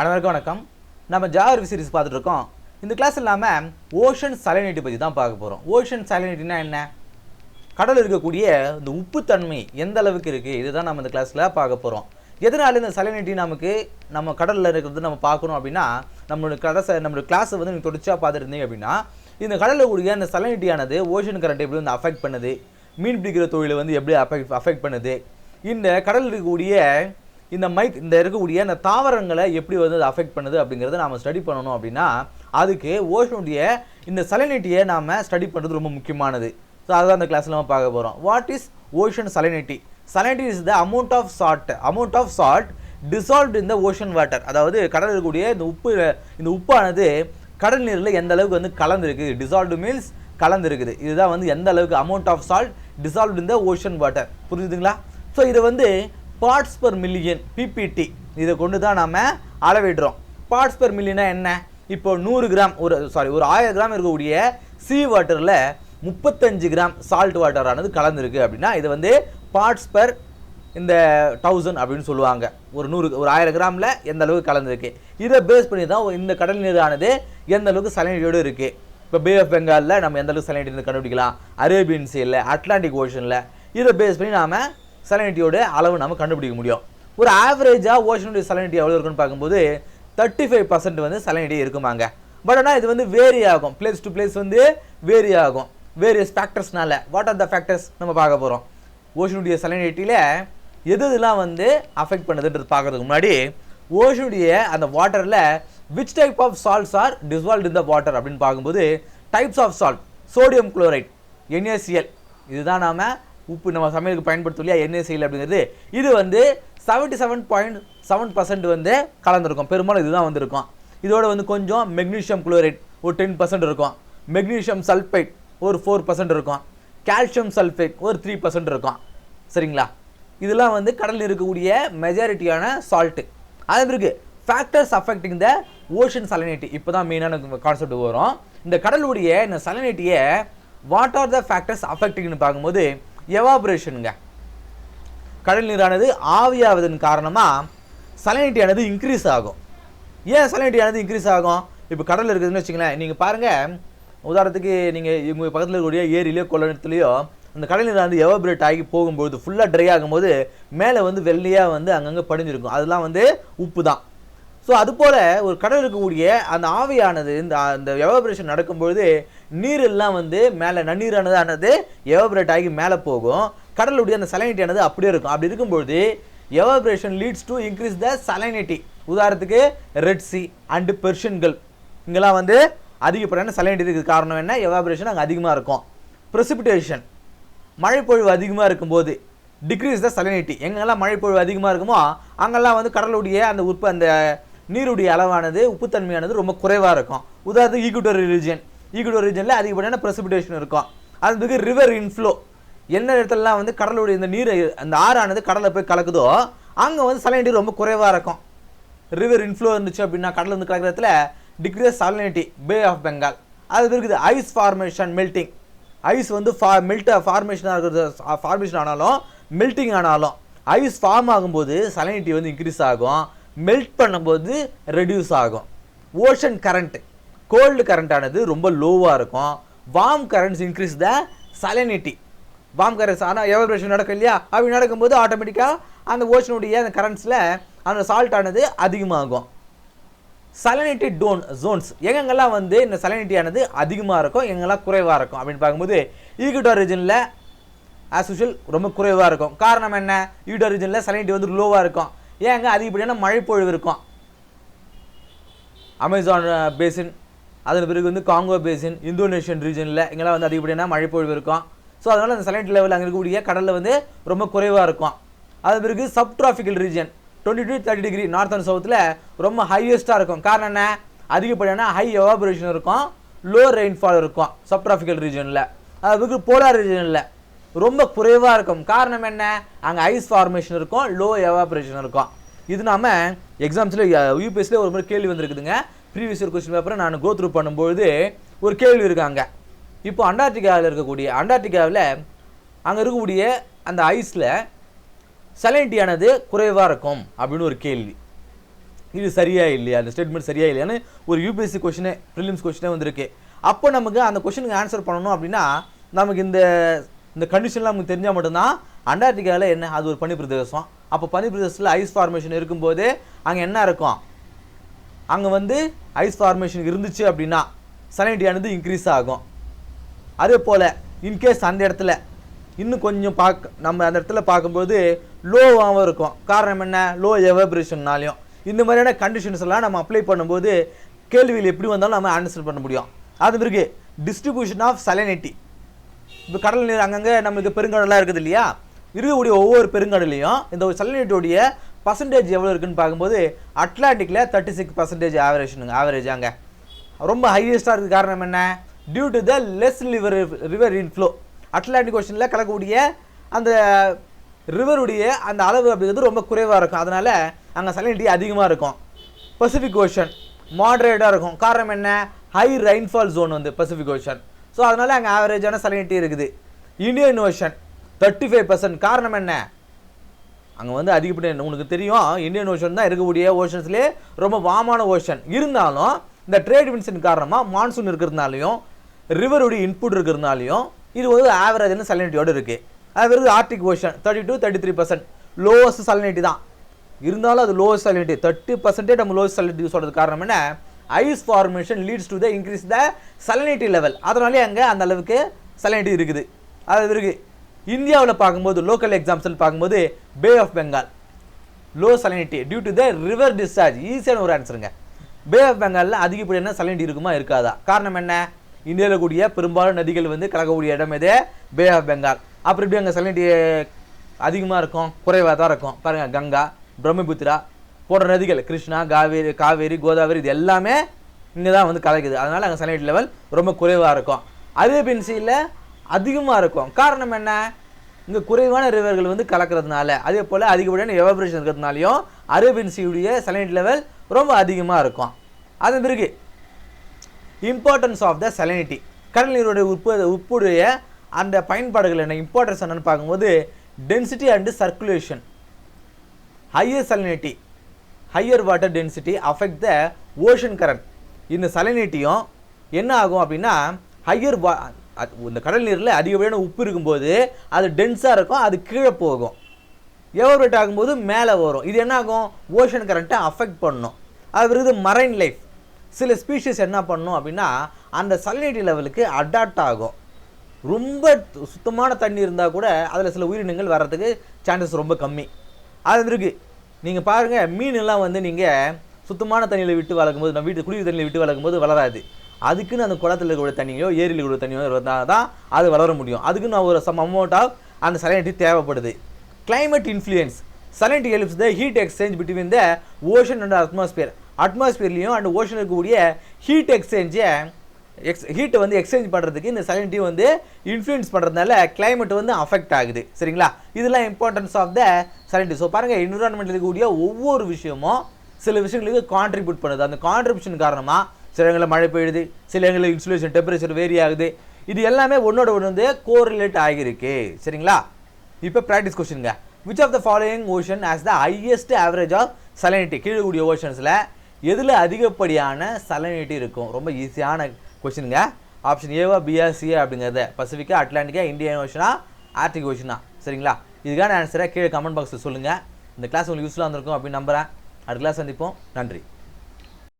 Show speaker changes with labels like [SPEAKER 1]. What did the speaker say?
[SPEAKER 1] அனைவருக்கும் வணக்கம். நம்ம ஜாகிரபி சீரிஸ் பார்த்துட்ருக்கோம். இந்த கிளாஸ் இல்லாமல் ஓஷன் சலைனிட்டி பற்றி தான் பார்க்க போகிறோம் ஓஷன் சலைனிட்டினா என்ன? கடல் இருக்கக்கூடிய இந்த உப்புத்தன்மை எந்த அளவுக்கு இருக்குது இதுதான் நம்ம இந்த கிளாஸில் பார்க்க போகிறோம் எதனால இந்த சலைனிட்டி நமக்கு நம்ம கடலில் இருக்கிறது நம்ம பார்க்கணும் அப்படின்னா நம்மளோட கடை நம்மளோட கிளாஸை வந்து நீங்கள் தொடர்ச்சியாக பார்த்துருந்தீங்க அப்படின்னா இந்த கடலில் கூடிய அந்த சலைனிட்டியானது ஓஷன் கரண்ட் எப்படி வந்து அஃபெக்ட் பண்ணுது? மீன் பிடிக்கிற தொழிலை வந்து எப்படி அஃபெக்ட் அஃபெக்ட் பண்ணுது? இந்த கடலில் இருக்கக்கூடிய இந்த மைக் இந்த இருக்கக்கூடிய இந்த தாவரங்களை எப்படி வந்து அது அஃபெக்ட் பண்ணுது அப்படிங்கிறத நாம் ஸ்டடி பண்ணணும் அப்படின்னா அதுக்கு ஓஷனுடைய இந்த சலைனிட்டியை நாம் ஸ்டடி பண்ணுறது ரொம்ப முக்கியமானது. ஸோ அதுதான் அந்த கிளாஸில் நம்ம பார்க்க போகிறோம் what is ocean salinity salinity is the amount of salt amount of salt dissolved in the ocean water அதாவது கடல் இருக்கக்கூடிய இந்த உப்பு இந்த உப்பானது கடல் நீரில் எந்த அளவுக்கு வந்து கலந்துருக்கு? டிசால்வ்டு மீன்ஸ் கலந்துருக்குது. இதுதான் வந்து எந்த அளவுக்கு amount of salt dissolved in the ocean water புரிஞ்சுதுங்களா? ஸோ இதை வந்து பார்ட்ஸ் பர் மில்லியன் பிபிடி இதை கொண்டு தான் நாம் அளவிடுறோம். பார்ட்ஸ் பர் மில்லியனா என்ன? இப்போ நூறு கிராம் ஒரு சாரி ஒரு ஆயிரம் கிராம் இருக்கக்கூடிய சீ வாட்டரில் முப்பத்தஞ்சு கிராம் சால்ட் வாட்டரானது கலந்துருக்கு அப்படின்னா இது வந்து பார்ட்ஸ் பர் இந்த தௌசண்ட் அப்படின்னு சொல்லுவாங்க. ஒரு நூறு ஒரு ஆயிரம் கிராமில் எந்த அளவுக்கு கலந்துருக்கு? இதை பேஸ் பண்ணி தான் இந்த கடல் நீரானது எந்த அளவுக்கு சலனிட்டியோடு இருக்குது இப்போ பே ஆஃப் பெங்காலில் நம்ம எந்த அளவுக்கு சலனிட்டி கண்டுபிடிக்கலாம். அரேபியன் சீல அட்லாண்டிக் ஓஷனில் இதை பேஸ் பண்ணி நாம் சலைனிட்டியோட அளவு நம்ம கண்டுபிடிக்க முடியும். ஒரு ஆவரேஜாக ஓஷனுடைய சலைனிட்டி எவ்வளோ இருக்குன்னு பார்க்கும்போது தேர்ட்டி ஃபைவ் பர்சன்ட் வந்து சலைனிட்டி இருக்குமாங்க. பட் ஆனால் இது வந்து வேரி ஆகும். பிளேஸ் டு பிளேஸ் வந்து வேரி ஆகும். வேரியஸ் ஃபேக்டர்ஸ்னால வாட் ஆர் த ஃபேக்டர்ஸ் நம்ம பார்க்க போகிறோம் ஓஷனுடைய சலைனிட்டியில் எது இதெல்லாம் வந்து அஃபெக்ட் பண்ணுதுன்றது பார்க்குறதுக்கு முன்னாடி ஓஷனுடைய அந்த வாட்டரில் which type of salts are dissolve in the water அப்படின்னு பார்க்கும்போது types of salt sodium chloride NSCL இதுதான் நாம உப்பு நம்ம சமையலுக்கு பயன்படுத்தும் இல்லையா? செய்யல அப்படிங்கிறது. இது வந்து seventy seven point seven percent வந்து கலந்துருக்கும். பெரும்பாலும் இதுதான் வந்திருக்கும். இதோட வந்து கொஞ்சம் மெக்னீஷியம் குளோரைட் ஒரு டென் பர்சன்ட் இருக்கும். மெக்னீஷியம் சல்ஃபைட் ஒரு ஃபோர் பர்சன்ட் இருக்கும். கால்சியம் சல்ஃபேட் ஒரு த்ரீ பர்சன்ட் இருக்கும். சரிங்களா? இதெல்லாம் வந்து கடலில் இருக்கக்கூடிய மெஜாரிட்டியான சால்ட்டு அதே பிறகு factors affecting the ocean salinity இப்போ தான் மெயினான கான்செப்ட் வரும். இந்த கடலுடைய இந்த சலனிட்டியை வாட் ஆர் த ஃபேக்டர்ஸ் அஃபெக்டிங்னு பார்க்கும்போது எவாபரேஷனுங்க கடல் நீரானது ஆவியாவதன் காரணமாக சலனிட்டியானது இன்க்ரீஸ் ஆகும். ஏன் சலனிட்டியானது இன்க்ரீஸ் ஆகும்? இப்போ கடல் இருக்குதுன்னு வச்சுங்களேன் நீங்கள் பாருங்கள் உதாரணத்துக்கு நீங்கள் உங்கள் பக்கத்தில் இருக்கக்கூடிய ஏரியிலையோ குளத்துலையோ அந்த கடல் நீர் வந்து எவாபரேட் ஆகி போகும்போது ஃபுல்லாக ட்ரை ஆகும்போது மேலே வந்து வெள்ளையாக வந்து அங்கங்கே படிஞ்சிருக்கும். அதெல்லாம் வந்து உப்பு தான் ஸோ அதுபோல் ஒரு கடல் இருக்கக்கூடிய அந்த ஆவியானது இந்த அந்த எவாபரேஷன் நடக்கும்பொழுது நீர் எல்லாம் வந்து மேலே நன்னீரானது ஆனது எவாபரேட் ஆகி மேலே போகும். கடலுடைய அந்த சலைனிட்டியானது அப்படியே இருக்கும். அப்படி இருக்கும்பொழுது evaporation leads to increase the salinity உதாரணத்துக்கு ரெட் சி அண்டு பெர்ஷியன்கள் இங்கெல்லாம் வந்து அதிகப்படியான சலைனிட்டி இருக்குது காரணம் என்ன? எவாபரேஷன் அங்கே அதிகமாக இருக்கும். ப்ரெசிபிட்டேஷன் மழைப்பொழிவு அதிகமாக இருக்கும்போது டிக்ரீஸ் த சலைனிட்டி எங்கெல்லாம் மழைப்பொழிவு அதிகமாக இருக்குமோ அங்கெல்லாம் வந்து கடலுடைய அந்த உற்ப அந்த நீருடைய அளவானது உப்புத்தன்மையானது ரொம்ப குறைவாக இருக்கும். உதாரணத்துக்கு ஈக்குடோர் ரீஜன் ஈக்குடோர் ரீஜனில் அதிகப்படியான ப்ரெசிபிடேஷன் இருக்கும். அதுக்கு ரிவர் இன்ஃப்ளோ என்ன இடத்துலலாம் வந்து கடலுடைய இந்த நீர் அந்த ஆறானது கடலில் போய் கலக்குதோ அங்கே வந்து சலினிட்டி ரொம்ப குறைவாக இருக்கும். ரிவர் இன்ஃப்ளோ இருந்துச்சு அப்படின்னா கடல் வந்து கலக்கிற இடத்துல decrease salinity bay of Bengal அது இருக்குது ஐஸ் ஃபார்மேஷன் மெல்ட்டிங் ஐஸ் வந்து ஃபா மெல்ட் ஃபார்மேஷனாக இருக்கிறது ஃபார்மேஷன் ஆனாலும் மெல்ட்டிங் ஆனாலும் ஐஸ் ஃபார்ம் ஆகும்போது சலைனிட்டி வந்து இன்க்ரீஸ் ஆகும். மெல்ட் பண்ணும்போது ரெடியூஸ் ஆகும். ஓஷன் கரண்ட் கோல்டு கரண்ட் ரொம்ப லோவாக இருக்கும். Warm currents increase the salinity warm currents ஆனால் எவரேஷன் நடக்கும் இல்லையா? அப்படி நடக்கும்போது ஆட்டோமேட்டிக்காக அந்த ஓஷனுடைய அந்த கரண்ட்ஸில் அந்த சால்ட் ஆனது அதிகமாகும். சலனிட்டி டோன் ஜோன்ஸ் எங்கெங்கெல்லாம் வந்து இந்த சலனிட்டியானது அதிகமாக இருக்கும் எங்கெல்லாம் குறைவாக இருக்கும் அப்படின்னு பார்க்கும்போது ஈக்குட்டோர் ரீஜனில் ஆஸ் யூஷுவல் ரொம்ப குறைவாக இருக்கும். காரணம் என்ன? ஈக்குட்டோர் ரீஜனில் சலனிட்டி வந்து லோவாக இருக்கும். ஏங்க அதிகப்படியான மழைப்பொழிவு இருக்கும்? அமேசான் பேசின் அதன் பிறகு வந்து காங்கோ பேசின் இந்தோனேஷியன் ரீஜனில் இங்கெல்லாம் வந்து அதிகப்படியான மழைப்பொழிவு இருக்கும். ஸோ அதனால் அந்த சலைனிட்டி லெவல் அங்கே இருக்கக்கூடிய கடலில் வந்து ரொம்ப குறைவாக இருக்கும். அது பிறகு sub tropical region twenty to thirty degree north and சவுத்தில் ரொம்ப ஹையஸ்ட்டாக இருக்கும். காரணம் என்ன? அதிகப்படியான ஹை எவாபரேஷன் இருக்கும். லோ ரெயின்ஃபால் இருக்கும் சப்ட்ராபிக்கல் ரீஜனில் அது பிறகு போலார் ரீஜனில் ரொம்ப குறைவாக இருக்கும். காரணம் என்ன? அங்கே ஐஸ் ஃபார்மேஷன் இருக்கும் லோ எவாப்ரேஷன் இருக்கும். இது நாம எக்ஸாம்ஸில் யூபிஎஸ்சியில் ஒரு முறை கேள்வி வந்திருக்குதுங்க. ப்ரீவியஸ் இயர் கொஸ்டின் பேப்பரை நான் கோ த்ரூ பண்ணும்பொழுது ஒரு கேள்வி இருக்காங்க. இப்போ அண்டார்டிகாவில் இருக்கக்கூடிய அண்டார்டிகாவில் அங்கே இருக்கக்கூடிய அந்த ஐஸில் சலைனிட்டியானது குறைவாக இருக்கும் அப்படின்னு ஒரு கேள்வி. இது சரியா இல்லையா? அந்த ஸ்டேட்மெண்ட் சரியா இல்லையான்னு ஒரு யூபிஎஸ்சி கொஷினே ப்ரிலிம்ஸ் கொஷினே வந்திருக்கு. அப்போ நமக்கு அந்த கொஷனுக்கு ஆன்சர் பண்ணணும் அப்படின்னா நமக்கு இந்த இந்த கண்டிஷன்லாம் நமக்கு தெரிஞ்சால் மட்டும்தான் அண்டார்டிகாவில் என்ன அது ஒரு பனி பிரதேசம் அப்போ பனி பிரதேசத்தில் ஐஸ் ஃபார்மேஷன் இருக்கும்போது அங்கே என்ன இருக்கும்? அங்கே வந்து ஐஸ் ஃபார்மேஷன் இருந்துச்சு அப்படின்னா சலைனிட்டியானது இன்க்ரீஸ் ஆகும். அதே போல் இன்கேஸ் அந்த இடத்துல இன்னும் கொஞ்சம் பார்க்க நம்ம அந்த இடத்துல பார்க்கும்போது லோவாகவும் இருக்கும். காரணம் என்ன? லோ எவபரேஷன்னாலையும் இந்த மாதிரியான கண்டிஷன்ஸ் எல்லாம் நம்ம அப்ளை பண்ணும்போது கேள்விகள் எப்படி வந்தாலும் நம்ம ஆன்சர் பண்ண முடியும். அது பிறகு டிஸ்ட்ரிபியூஷன் ஆஃப் சலைனிட்டி இப்போ கடல் நீர் அங்கங்கே நம்மளுக்கு பெருங்கடலாக இருக்குது இல்லையா? இருக்கக்கூடிய ஒவ்வொரு பெருங்கடலையும் இந்த சலனிட்டியோடைய பர்சன்டேஜ் எவ்வளோ இருக்குன்னு பார்க்கும்போது அட்லாண்டிக்கில் தேர்ட்டி சிக்ஸ் பர்சன்டேஜ் ஆவரேஜ்னுங்க ஆவரேஜ் அங்கே ரொம்ப ஹையஸ்ட்டாக இருக்குது காரணம் என்ன? Due to the less river river inflow Atlantic ocean கலக்கக்கூடிய அந்த ரிவருடைய அந்த அளவு அப்படிங்கிறது ரொம்ப குறைவாக இருக்கும். அதனால் அங்கே சலினிட்டி அதிகமாக இருக்கும். பசிபிக் ஓஷன் மாடரேட்டாக இருக்கும். காரணம் என்ன? ஹை ரெயின்ஃபால் ஜோன் வந்து பசிஃபிக் ஓஷன் ஸோ அதனால் அங்கே ஆவரேஜான சலினிட்டி இருக்குது. Indian ocean thirty five percent காரணம் என்ன? அங்கே வந்து அதிகப்பட்ட உனக்கு தெரியும் இந்தியன் ஓஷன் தான் இருக்கக்கூடிய ஓஷன்ஸ்லேயே ரொம்ப வாமான ஓஷன் இருந்தாலும் இந்த ட்ரேட் வின்ஸின் காரணமாக மான்சூன் இருக்கிறதுனாலையும் ரிவருடைய இன்புட் இருக்கிறதுனாலையும் இது வந்து ஆவரேஜ்னு சலினிட்டியோடு இருக்குது அது வருது Arctic ocean thirty two thirty three percent lowest salinity தான். இருந்தாலும் அது லோவஸ்ட் சலினிட்டி தேர்ட்டி பர்சன்டே நம்ம லோவஸ்ட் சலினிட்டி சொல்கிறது காரணம் என்ன? Ice formation leads to the increase the salinity level அதனாலே அங்கே அந்த அளவுக்கு சலனிட்டி இருக்குது. அது இருக்கு? இந்தியாவில் பார்க்கும்போது லோக்கல் எக்ஸாம்ஸில் பார்க்கும்போது bay of Bengal low salinity due to the river discharge ஈஸியான ஒரு ஆன்சருங்க பே ஆஃப் பெங்காலில் அதிகப்படியான சலனிட்டி இருக்குமா இருக்காதா? காரணம் என்ன? இந்தியாவில் கூடிய பெரும்பாலும் நதிகள் வந்து கலக்கக்கூடிய இடம் எது? பே ஆஃப் பெங்கால் அப்புறம் இப்படி அங்கே சலனிட்டி அதிகமாக இருக்கும்? குறைவாக தான் இருக்கும். பாருங்கள் கங்கா பிரம்மபுத்திரா போன்ற நதிகள் கிருஷ்ணா காவேரி காவேரி கோதாவரி இது எல்லாமே இங்கே தான் வந்து கலக்குது. அதனால் அங்கே சலினிட்டி லெவல் ரொம்ப குறைவாக இருக்கும். அரேபியன் சீல அதிகமாக இருக்கும். காரணம் என்ன? இங்கே குறைவான ரிவர்கள் வந்து கலக்கிறதுனால. அதே போல் அதிகப்படியான எவாபரேஷன் இருக்கிறதுனாலையும் அரேபியன் சீயுடைய லெவல் ரொம்ப அதிகமாக இருக்கும். அதன் பிறகு இம்பார்ட்டன்ஸ் ஆஃப் த சலைனிட்டி கடல் நீருடைய உப்பு உப்புடைய அந்த பயன்பாடுகள் என்ன? இம்பார்ட்டன்ஸ் என்னென்னு பார்க்கும்போது density and circulation higher salinity higher water density affect the ocean current இந்த சலினிட்டியும் என்ன ஆகும் அப்படின்னா ஹையர் வா இந்த கடல் நீரில் அதிகப்படியான உப்பு இருக்கும்போது அது டென்ஸாக இருக்கும் அது கீழே போகும். எவர்வேட் ஆகும்போது மேலே வரும். இது என்ன ஆகும்? ஓஷன் கரண்ட்டை அஃபெக்ட் பண்ணும். அது பிறகு மரைன் லைஃப் சில ஸ்பீஷிஸ் என்ன பண்ணும் அப்படின்னா அந்த சலினிட்டி லெவலுக்கு அடாப்ட் ஆகும். ரொம்ப சுத்தமான தண்ணி இருந்தால் கூட அதில் சில உயிரினங்கள் வர்றதுக்கு சான்சஸ் ரொம்ப கம்மி. அது இருக்குது நீங்கள் பாருங்கள் மீனெல்லாம் வந்து நீங்கள் சுத்தமான தண்ணியில் விட்டு வளர்க்கும்போது நம்ம வீட்டு குளிர் தண்ணியில் விட்டு வளர்க்கும்போது வளராது. அதுக்குன்னு அந்த குளத்தில் இருக்கக்கூடிய தண்ணியோ ஏரியில் கூட தண்ணியோ இருந்தால் தான் அது வளர முடியும். அதுக்குன்னு ஒரு சம் அமௌண்ட் ஆஃப் அந்த சலைனிட்டி தேவைப்படுது. Climate influence salinity helps the heat exchange between the ocean and atmosphere அட்மாஸ்பியர்லேயும் and ocean இருக்கக்கூடிய ஹீட் எக்ஸ்சேஞ்சை எக்ஸ் ஹீட்டை வந்து எக்ஸ்சேஞ்ச் பண்ணுறதுக்கு இந்த சலினிட்டி வந்து இன்ஃப்ளூயன்ஸ் பண்ணுறதுனால கிளைமேட் வந்து அஃபெக்ட் ஆகுது. சரிங்களா? இதெல்லாம் importance of the salinity so பாருங்கள் என்விரான்மெண்ட்டில் இருக்கக்கூடிய ஒவ்வொரு விஷயமும் சில விஷயங்களுக்கு கான்ட்ரிபியூட் பண்ணுது. அந்த கான்ட்ரிபியூஷன் காரணமாக சில இடங்களில் மழை பெய்யுது சில இடங்களில் இன்சுலேஷன் டெம்பரேச்சர் வேரி ஆகுது. இது எல்லாமே ஒன்னோட ஒன்று வந்து கோரிலேட் ஆகியிருக்கு. சரிங்களா? இப்போ practice கொஸ்டின்ங்க which of the following ocean has the highest average of salinity கீழே கூடிய ஓஷன்ஸில் எதில் அதிகப்படியான சலனிட்டி இருக்கும்? ரொம்ப ஈஸியான கொஸ்டினுங்க ஆப்ஷன் ஏவா பிஆ சிஏ அப்படிங்கிறத பசிபிக்கா அட்லாண்டிக்கா இந்தியன் ஓஷனா ஆர்டிக் ஓஷனா சரிங்களா? இதுக்கான ஆன்சரை கீழே கமெண்ட் பாக்ஸில் சொல்லுங்கள் இந்த கிளாஸ் உங்களுக்கு யூஸ்ஃபுல்லாக இருந்திருக்கும் அப்படின்னு நம்புகிறேன் அடுத்த கிளாஸ் சந்திப்போம். நன்றி.